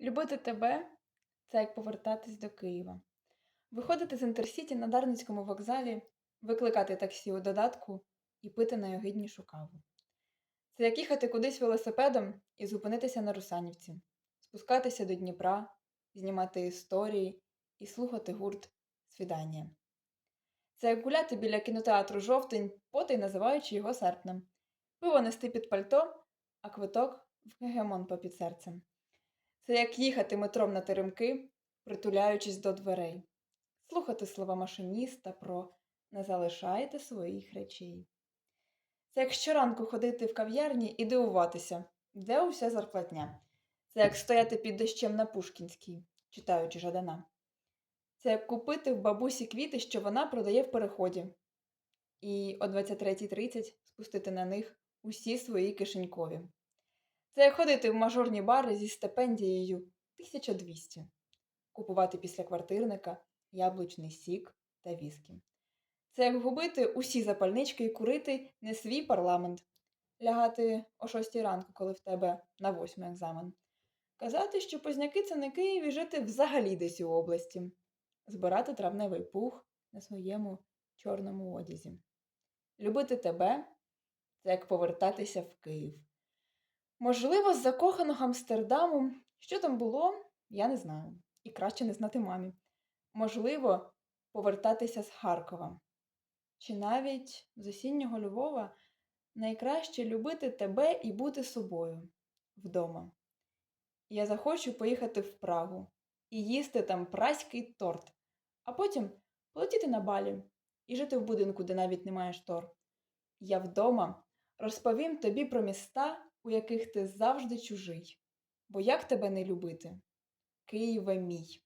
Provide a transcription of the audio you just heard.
Любити тебе це як повертатись до Києва. Виходити з інтерсіті на Дарницькому вокзалі, викликати таксі у додатку і пити найогиднішу каву. Це як їхати кудись велосипедом і зупинитися на Русанівці, спускатися до Дніпра, знімати історії і слухати гурт Свідання. Це як гуляти біля кінотеатру жовтень, потай називаючи його серпнем, пиво нести під пальто, а квиток в гегемон попід серцем. Це як їхати метром на теремки, притуляючись до дверей, слухати слова машиніста про не залишайте своїх речей. Це як щоранку ходити в кав'ярні і дивуватися, де уся зарплатня. Це як стояти під дощем на Пушкінській, читаючи Жадана. Це як купити в бабусі квіти, що вона продає в переході, і о 23.30 спустити на них усі свої кишенькові. Це ходити в мажорні бари зі стипендією 1200, купувати після квартирника яблучний сік та віскі. Це як губити усі запальнички і курити не свій парламент, лягати о 6 ранку, коли в тебе на восьмий екзамен, казати, що позняки це не Київ і жити взагалі десь у області, збирати травневий пух на своєму чорному одязі. Любити тебе це як повертатися в Київ. Можливо, з закоханого Амстердаму, що там було, я не знаю, і краще не знати мамі. Можливо, повертатися з Харкова. Чи навіть з осіннього Львова найкраще любити тебе і бути собою вдома. Я захочу поїхати в Прагу і їсти там праський торт, а потім полетіти на балі і жити в будинку, де навіть немає штор. Я вдома розповім тобі про міста, у яких ти завжди чужий. Бо як тебе не любити? Києве мій.